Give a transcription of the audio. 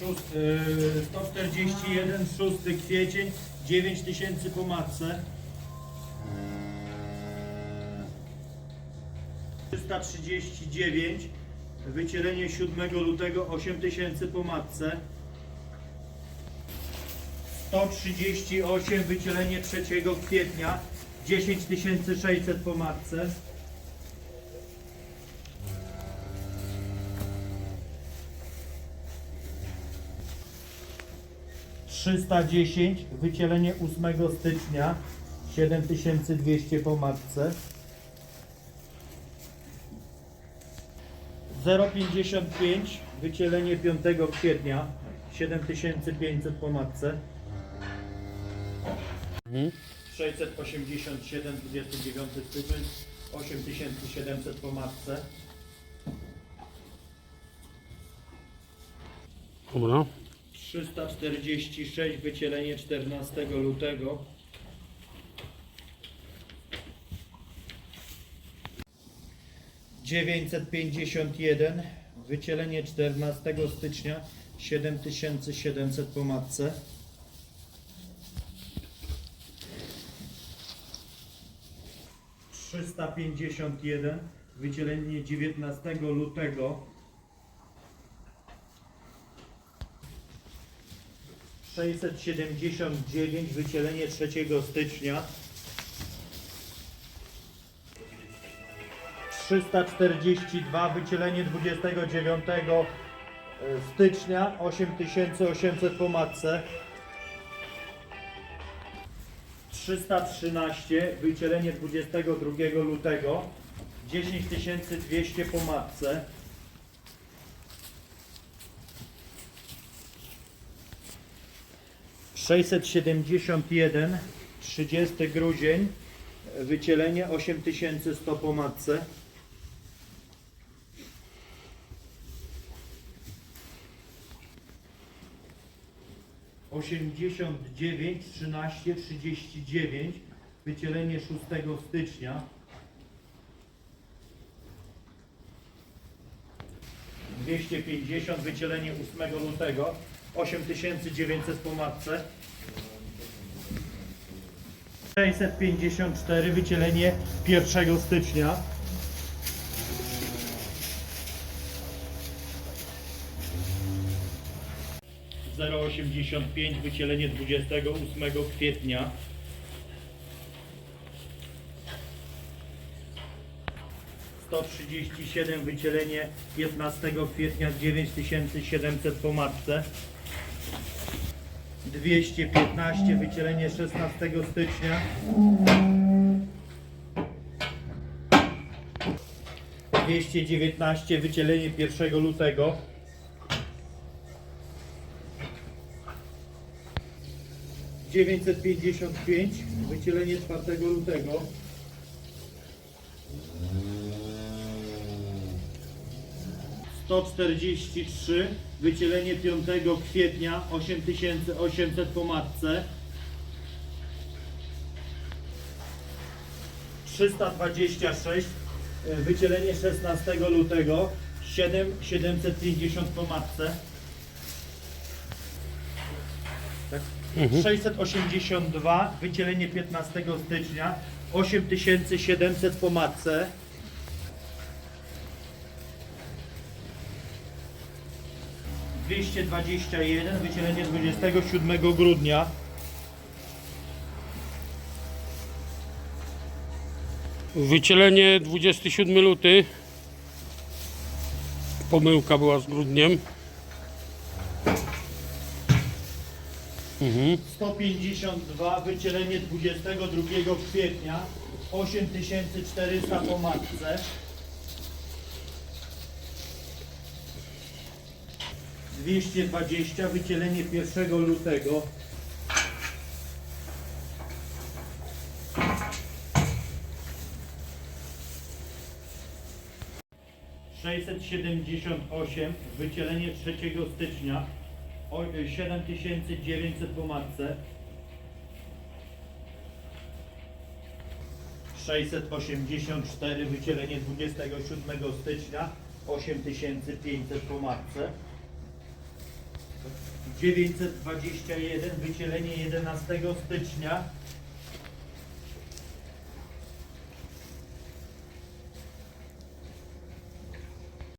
Szóst, y, 141, 6 kwiecień, 9000 po matce. 339, wycielenie 7 lutego, 8000 po matce. 138, wycielenie 3 kwietnia, 10600 po matce. 310, wycielenie 8 stycznia, 7200 po matce. 055, wycielenie 5 kwietnia, 7500 po matce. 687, 29 styczeń, 8700 po matce. Dobra. 346 wycielenie 14 lutego. Dziewięćset pięćdziesiąt jeden wycielenie 14 stycznia 7700 po matce. Trzysta pięćdziesiąt jeden wycielenie 19 lutego 679 wycielenie 3 stycznia. 342 wycielenie 29 stycznia. 8800 po matce. 313 wycielenie 22 lutego. 10200 po matce 671, 30 grudzień, wycielenie 8100 po matce. Osiemdziesiąt dziewięć, trzynaście, trzydzieści dziewięć, wycielenie 6 stycznia. Dwieście pięćdziesiąt, wycielenie 8 lutego, 8900 po matce. 654 wycielenie 1 stycznia. Zero osiemdziesiąt pięć wycielenie 28 kwietnia. Sto trzydzieści siedem wycielenie 15 kwietnia 9700 po matce. 215 wycielenie 16 stycznia. Dwieście dziewiętnaście wycielenie 1 lutego. Dziewięćset pięćdziesiąt pięć wycielenie 4 lutego. Sto czterdzieści trzy wycielenie 5 kwietnia 8800 po matce. 326 e, wycielenie 16 lutego 7 750 po matce. Tak. 682 wycielenie 15 stycznia 8700 po matce. 221 wycielenie 27 grudnia. Wycielenie 27 luty. Pomyłka była z grudniem. Mhm. 152 wycielenie 22 kwietnia 8400 po matce. 220 wycielenie 1 lutego. Sześćset siedemdziesiąt osiem wycielenie 3 stycznia o- 7900 po matce. 684 wycielenie 27 stycznia 8500 po matce. 921 wycielenie 11 stycznia.